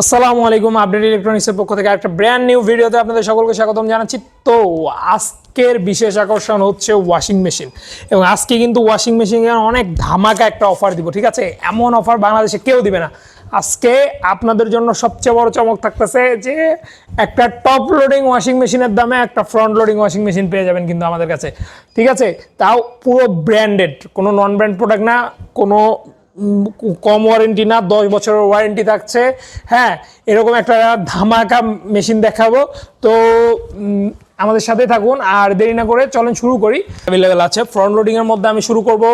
আসসালামু আলাইকুম, আপডেট ইলেকট্রনিক্সের পক্ষ থেকে একটা ব্র্যান্ড নিউ ভিডিওতে আপনাদের সকলকে স্বাগতম জানাচ্ছি। তো আজকের বিশেষ আকর্ষণ হচ্ছে ওয়াশিং মেশিন এবং আজকে কিন্তু ওয়াশিং মেশিনের অনেক ধামাকা একটা অফার দিব, ঠিক আছে? এমন অফার বাংলাদেশে কেউ দিবে না। আজকে আপনাদের জন্য সবচেয়ে বড় চমক থাকতেছে যে একটা টপ লোডিং ওয়াশিং মেশিনের দামে একটা ফ্রন্ট লোডিং ওয়াশিং মেশিন পেয়ে যাবেন কিন্তু আমাদের কাছে, ঠিক আছে? তাও পুরো ব্র্যান্ডেড কোনো নন ব্র্যান্ড প্রোডাক্ট না, কোনো কম ওয়ারেন্টি না, দশ বছরের ওয়ারেন্টি থাকছে। হ্যাঁ এরকম একটা ধামাকা মেশিন দেখাবো। তো আমাদের সাথে থাকুন, আর দেরি না করে চলেন শুরু করি। অ্যাভেলেবেল আছে ফ্রন্ট লোডিংয়ের মধ্যে আমি শুরু করব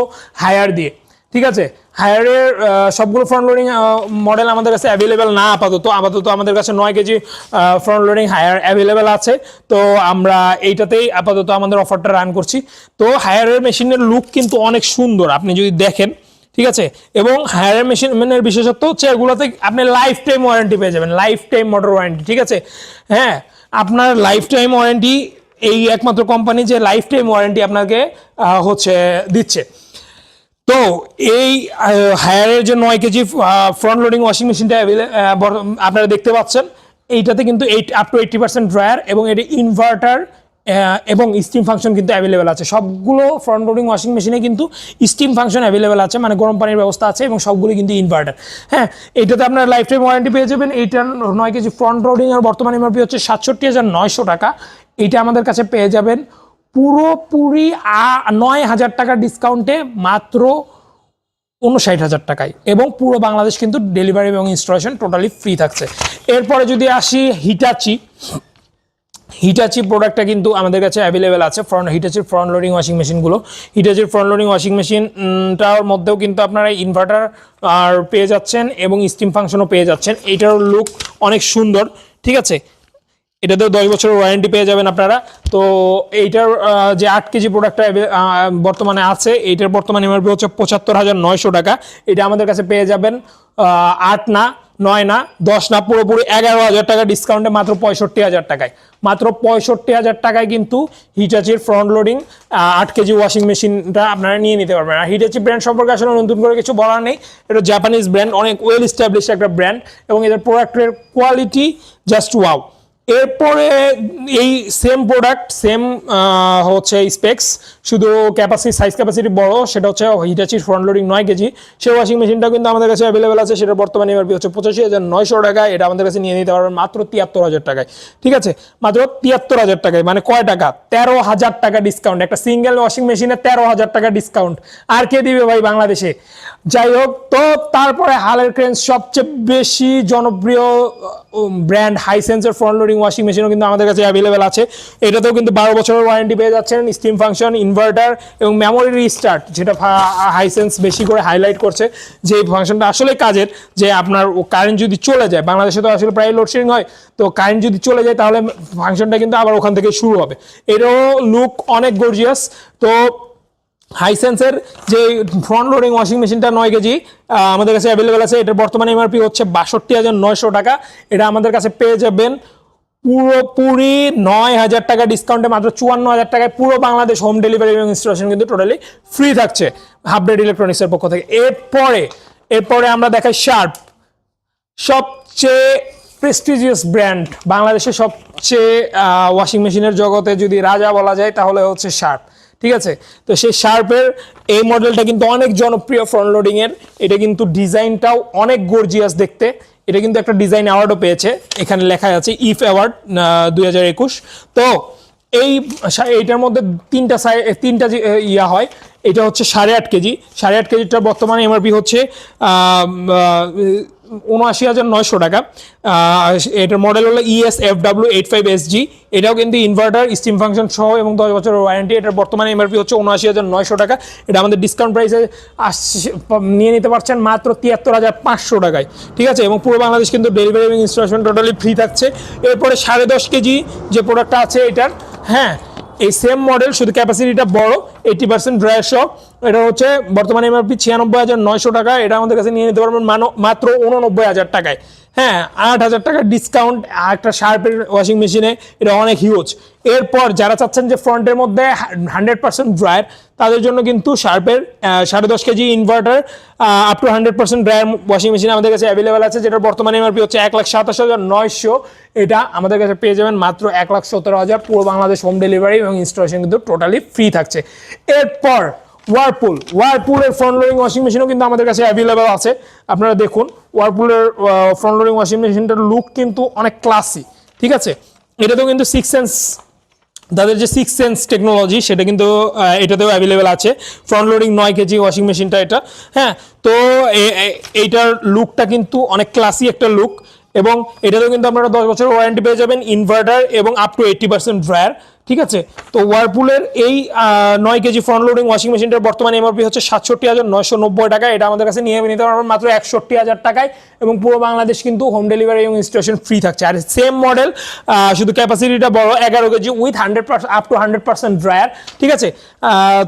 হায়ার দিয়ে। ঠিক আছে? হায়ারের সবগুলো ফ্রন্ট লোডিং মডেল আমাদের কাছে অ্যাভেলেবেল না, আপাতত। আপাতত আমাদের কাছে নয় KG front loading higher available আছে। তো, আমরা এইটাতেই আপাতত আমাদের অফারটা রান করছি। তো হায়ারের মেশিনের লুক কিন্তু অনেক সুন্দর। আপনি যদি দেখেন ঠিক আছে? এবং হায়ার মেশিন মেনের বিশেষত্ব হচ্ছে এগুলোতে আপনি লাইফ টাইম ওয়ারেন্টি পেয়ে যাবেন লাইফ টাইম মোটর ওয়ারেন্টি ঠিক আছে? হ্যাঁ আপনার লাইফ টাইম ওয়ারেন্টি এই একমাত্র কোম্পানি যে লাইফ টাইম ওয়ারেন্টি আপনাকে হচ্ছে, দিচ্ছে। তো এই হায়ারের যে নয় কেজি ফ্রন্ট লোডিং ওয়াশিং মেশিনটা আপনারা দেখতে পাচ্ছেন। এইটাতে কিন্তু eight up to eighty percent dryer এবং এটি ইনভার্টার এবং স্টিম ফাংশন কিন্তু অ্যাভেলেবেল আছে। সবগুলো ফ্রন্ট লোডিং ওয়াশিং মেশিনে কিন্তু স্টিম ফাংশন অ্যাভেলেবেল আছে মানে গরম পানির ব্যবস্থা আছে এবং সবগুলো কিন্তু ইনভার্টার হ্যাঁ এইটাতে আপনার লাইফ টাইম ওয়ারেন্টি পেয়ে যাবেন। এইটার নয় কেজি ফ্রন্ট লোডিং এর বর্তমান এমআরপি হচ্ছে সাতষট্টি হাজার নয়শো টাকা। এইটা আমাদের কাছে পেয়ে যাবেন। পুরোপুরি নয় হাজার টাকা ডিসকাউন্টে মাত্র উনষাট হাজার টাকায়। এবং পুরো বাংলাদেশ কিন্তু ডেলিভারি এবং ইনস্টলেশন টোটালি ফ্রি থাকছে। এরপরে যদি আসি হিটাচি হিটাচি প্রোডাক্টটা কিন্তু আমাদের কাছে অ্যাভেলেবেল আছে। ফ্রন্ট হিটাচির ফ্রন্ট লোডিং ওয়াশিং মেশিনগুলো হিটাচির ফ্রন্ট লোডিং ওয়াশিং মেশিনটার মধ্যেও কিন্তু আপনারা ইনভার্টার আর পেয়ে যাচ্ছেন এবং স্টিম ফাংশনও পেয়ে যাচ্ছেন। এইটার লুক অনেক সুন্দর, ঠিক আছে? এটাতেও দশ বছরের ওয়ারেন্টি পেয়ে যাবেন আপনারা। তো এইটার যে আট কেজি প্রোডাক্টটা বর্তমানে আছে, এইটার বর্তমানে এমআরপি হচ্ছে পঁচাত্তর হাজার নয়শো টাকা। এটা আমাদের কাছে পেয়ে যাবেন আট না, নয় না, দশ না, পুরোপুরি এগারো হাজার টাকা ডিসকাউন্টে মাত্র পঁয়ষট্টি হাজার টাকায়। মাত্র পঁয়ষট্টি হাজার টাকায় কিন্তু হিটাচির ফ্রন্ট লোডিং আট কেজি ওয়াশিং মেশিনটা আপনারা নিয়ে নিতে পারবেন। আর হিটাচি ব্র্যান্ড সম্পর্কে আসলে নতুন করে কিছু বলার নেই। এটা জাপানিজ ব্র্যান্ড অনেক ওয়েল এস্টাবলিশ একটা ব্র্যান্ড এবং এদের প্রোডাক্টের কোয়ালিটি জাস্ট ওয়াও এরপরে এই সেম প্রোডাক্ট সেম হচ্ছে স্পেক্স শুধু ক্যাপাসিটি সাইজ ক্যাপাসিটি বড়, সেটা হচ্ছে হিটাচির ফ্রন্ট লোডিং নয় কেজি। সেই ওয়াশিং মেশিনটা কিন্তু আমাদের কাছে অ্যাভেলেবেল আছে, সেটা বর্তমানে এমআরপি হচ্ছে পঁচাশি হাজার নয়শো টাকা এটা আমাদের কাছে নিয়ে নিতে পারবেন মাত্র তিয়াত্তর হাজার টাকায়। ঠিক আছে? মাত্র তিয়াত্তর হাজার টাকায় মানে কয় টাকা? তেরো হাজার টাকা ডিসকাউন্ট একটা সিঙ্গেল ওয়াশিং মেশিনে তেরো হাজার টাকা ডিসকাউন্ট আর কে দিবে ভাই বাংলাদেশে? যাই হোক, তো তারপরে হালের ক্রেন সবচেয়ে বেশি জনপ্রিয় ব্র্যান্ড হাইসেন্সের ফ্রন্ট লোডিং ওয়াশিং মেশিনও কিন্তু আমাদের কাছে অ্যাভেলেবেল আছে। এটাতেও কিন্তু বারো বছরের ওয়ারেন্টি পেয়ে যাচ্ছেন স্টিম ফাংশন ইনভার্টার এবং মেমোরি রিস্টার্ট যেটা হাইসেন্স বেশি করে হাইলাইট করছে যে ফাংশনটা আসলে কাজের, যে আপনার কারেন্ট যদি চলে যায়, বাংলাদেশে তো আসলে প্রায় লোডশেডিং হয়, তো কারেন্ট যদি চলে যায় তাহলে ফাংশনটা কিন্তু আবার ওখান থেকে শুরু হবে। এরও লুক অনেক গর্জিয়াস তো হাইসেন্সের যে ফ্রন্ট লোডিং ওয়াশিং মেশিনটা নয় কেজি আমাদের কাছে অ্যাভেলেবেল আছে, এটার বর্তমানে এমআরপি হচ্ছে বাষট্টি হাজার নয়শো টাকা। এটা আমাদের কাছে পেয়ে যাবেন পুরোপুরি নয় হাজার টাকা ডিসকাউন্টে মাত্র চুয়ান্ন হাজার টাকায় পুরো বাংলাদেশ হোম ডেলিভারি এবং ইনস্টলেশন কিন্তু টোটালি ফ্রি থাকছে হাবডেড ইলেকট্রনিক্সের পক্ষ থেকে। এরপরে এরপরে আমরা দেখাই শার্প সবচেয়ে প্রেস্টিজিয়াস ব্র্যান্ড বাংলাদেশের সবচেয়ে ওয়াশিং মেশিনের জগতে যদি রাজা বলা যায় তাহলে হচ্ছে শার্প ঠিক আছে? তো সেই শার্পের এই মডেলটা কিন্তু অনেক জনপ্রিয় ফ্রন্ট লোডিং এর এটা কিন্তু ডিজাইনটাও অনেক গর্জিয়াস দেখতে। এটা কিন্তু একটা ডিজাইন অ্যাওয়ার্ডও পেয়েছে। এখানে লেখা আছে ইফ অ্যাওয়ার্ড দুই হাজার একুশ। তো এই এইটার মধ্যে তিনটা তিনটা ইয়া হয়। এটা হচ্ছে সাড়ে আট কেজি। সাড়ে আট কেজিটা বর্তমানে এমআরপি হচ্ছে উনআশি হাজার নয়শো টাকা। এটার মডেল হলো ES F W eight five S G এটাও কিন্তু ইনভার্টার স্টিম ফাংশন সহ এবং দশ বছরের ওয়ারেন্টি এটার বর্তমানে এমআরপি হচ্ছে উনআশি হাজার নয়শো টাকা। এটা আমাদের ডিসকাউন্ট প্রাইসে নিয়ে নিতে পারছেন মাত্র তিয়াত্তর হাজার পাঁচশো টাকায়। ঠিক আছে? এবং পুরো বাংলাদেশ কিন্তু ডেলিভারি এবং ইনস্টলেশন টোটালি ফ্রি থাকছে। এরপরে সাড়ে দশ কেজি যে প্রোডাক্টটা আছে এটার হ্যাঁ এই সেম মডেল শুধু ক্যাপাসিটিটা বড় এইটি পার্সেন্ট ড্রায়ার এটা হচ্ছে বর্তমানে এমআরপি ছিয়ানব্বই হাজার নয়শো টাকা। এটা আমাদের কাছে নিয়ে নিতে পারবেন মাত্র উননব্বই হাজার টাকায়। হ্যাঁ আট হাজার টাকার ডিসকাউন্ট একটা শার্পের ওয়াশিং মেশিনে এটা অনেক হিউজ এরপর যারা চাচ্ছেন যে ফ্রন্টের মধ্যে হান্ড্রেড পার্সেন্ট ড্রায়ার তাদের জন্য কিন্তু শার্পের সাড়ে দশ KG inverter up to hundred percent dryer washing machine আমাদের কাছে অ্যাভেলেবেল আছে, যেটার বর্তমানে এমআরপি হচ্ছে এক লাখ সাতাশ হাজার নয়শো। এটা আমাদের কাছে পেয়ে যাবেন মাত্র এক লাখ সতেরো হাজার, পুরো বাংলাদেশ হোম ডেলিভারি এবং ইনস্টলেশন কিন্তু টোটালি ফ্রি থাকছে। এরপর ওয়ারপুল ওয়ারপুলের ফ্রন্ট লোডিং ওয়াশিং মেশিনও কিন্তু আমাদের কাছে অ্যাভেলেবেল আছে। আপনারা দেখুন ওয়ারপুলের ফ্রন্ট লোডিং ওয়াশিং মেশিনটার লুক কিন্তু অনেক ক্লাসি ঠিক আছে? এটাতেও কিন্তু সিক্স সেন্স তাদের যে সিক্স সেন্স টেকনোলজি সেটা কিন্তু এটাতেও অ্যাভেলেবেল আছে। ফ্রন্ট লোডিং নয় কেজি ওয়াশিং মেশিনটা এটা। হ্যাঁ তো এইটার লুকটা কিন্তু অনেক ক্লাসি একটা লুক এবং এটাতেও কিন্তু আপনারা দশ বছর ওয়ারেন্টি পেয়ে যাবেন ইনভার্টার এবং up to eighty percent dryer ঠিক আছে? তো ওয়ারপুলের এই নয় কেজি ফ্রন্ট লোডিং ওয়াশিং মেশিনটার বর্তমানে এমআরপি হচ্ছে সাতষট্টি হাজার নয়শো নব্বই টাকা। এটা আমাদের কাছে নিয়ে নিতে পারবেন মাত্র একষট্টি হাজার টাকায় এবং পুরো বাংলাদেশ কিন্তু হোম ডেলিভারি এবং ইনস্টলেশন ফ্রি থাকছে। আর সেম মডেল শুধু ক্যাপাসিটিটা বড়, এগারো KG with hundred up to hundred percent dryer ঠিক আছে?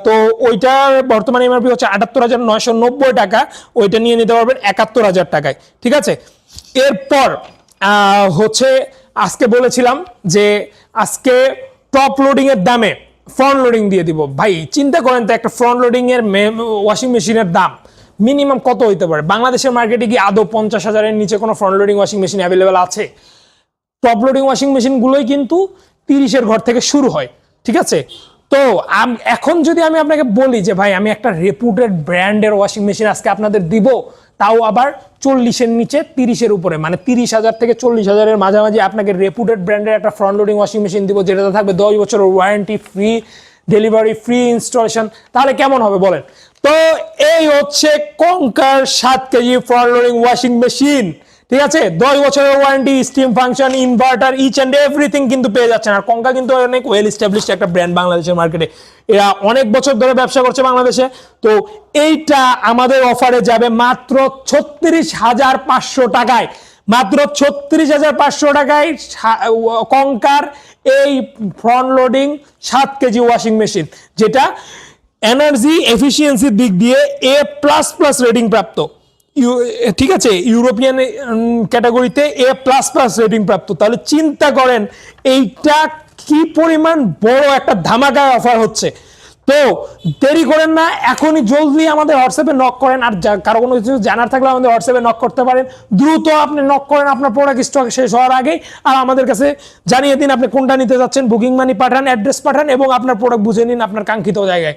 তো ওইটার বর্তমানে এমআরপি হচ্ছে আটাত্তর হাজার নয়শো নব্বই টাকা। ওইটা নিয়ে নিতে পারবেন একাত্তর হাজার টাকায়, ঠিক আছে? এরপর হচ্ছে আজকে বলেছিলাম যে আজকে টপ লোডিং এর দামে ফ্রন্ট লোডিং দিয়ে দিব। ভাই, চিন্তা করেন তো, একটা ফ্রন্ট লোডিং এর ওয়াশিং মেশিনের দাম মিনিমাম কত হইতে পারে? বাংলাদেশের মার্কেটে কি আদৌ পঞ্চাশ হাজারের নিচে কোনো front loading washing machine available আছে? টপ লোডিং ওয়াশিং মেশিনগুলোই কিন্তু তিরিশের ঘর থেকে শুরু হয়, ঠিক আছে? তো এখন যদি আমি আপনাকে বলি যে, ভাই, আমি একটা রেপুটেড ব্র্যান্ডের ওয়াশিং মেশিন আজকে আপনাদের দিব, তাও আবার চল্লিশের নিচে তিরিশের উপরে মানে তিরিশ হাজার থেকে চল্লিশ হাজারের মাঝামাঝি আপনাকে রেপুটেড ব্র্যান্ডের একটা ফ্রন্ট লোডিং ওয়াশিং মেশিন দিব, যেটাতে থাকবে দশ বছরের warranty free delivery free installation তাহলে কেমন হবে বলেন? তো এই হচ্ছে কঙ্কার সাত KG front loading washing machine ঠিক আছে? দশ বছরের warranty steam function inverter each and everything কিন্তু পেয়ে যাচ্ছেন। আর কঙ্কা কিন্তু অনেক ওয়েল এস্টাবলিশড একটা ব্র্যান্ড বাংলাদেশের মার্কেটে এরা অনেক বছর ধরে ব্যবসা করছে বাংলাদেশে। তো এইটা আমাদের অফারে যাবে মাত্র ছত্রিশ হাজার পাঁচশো টাকায়। মাত্র ছত্রিশ হাজার পাঁচশো টাকায় কঙ্কার এই ফ্রন্ট লোডিং সাত কেজি ওয়াশিং মেশিন যেটা এনার্জি এফিসিয়েন্সির দিক দিয়ে এ প্লাস প্লাস রেটিং প্রাপ্ত। ঠিক আছে, ইউরোপিয়ান ক্যাটাগরিতে এ প্লাস প্লাস রেটিং প্রাপ্ত। তাহলে চিন্তা করেন, এইটা কি পরিমাণ বড় একটা ধামাকা অফার হচ্ছে। তো দেরি করেন না, এখনই জলদি আমাদের হোয়াটসঅ্যাপে নক করেন, আর কারও কোনো কিছু জানার থাকলে আমাদের হোয়াটসঅ্যাপে নক করতে পারেন। দ্রুত আপনি নক করেন, আপনার প্রোডাক্ট স্টক শেষ হওয়ার আগেই, আর আমাদের কাছে জানিয়ে দিন আপনি কোনটা নিতে যাচ্ছেন। বুকিং মানি পাঠান অ্যাড্রেস পাঠান, এবং আপনার প্রোডাক্ট বুঝে নিন আপনার কাঙ্ক্ষিত জায়গায়।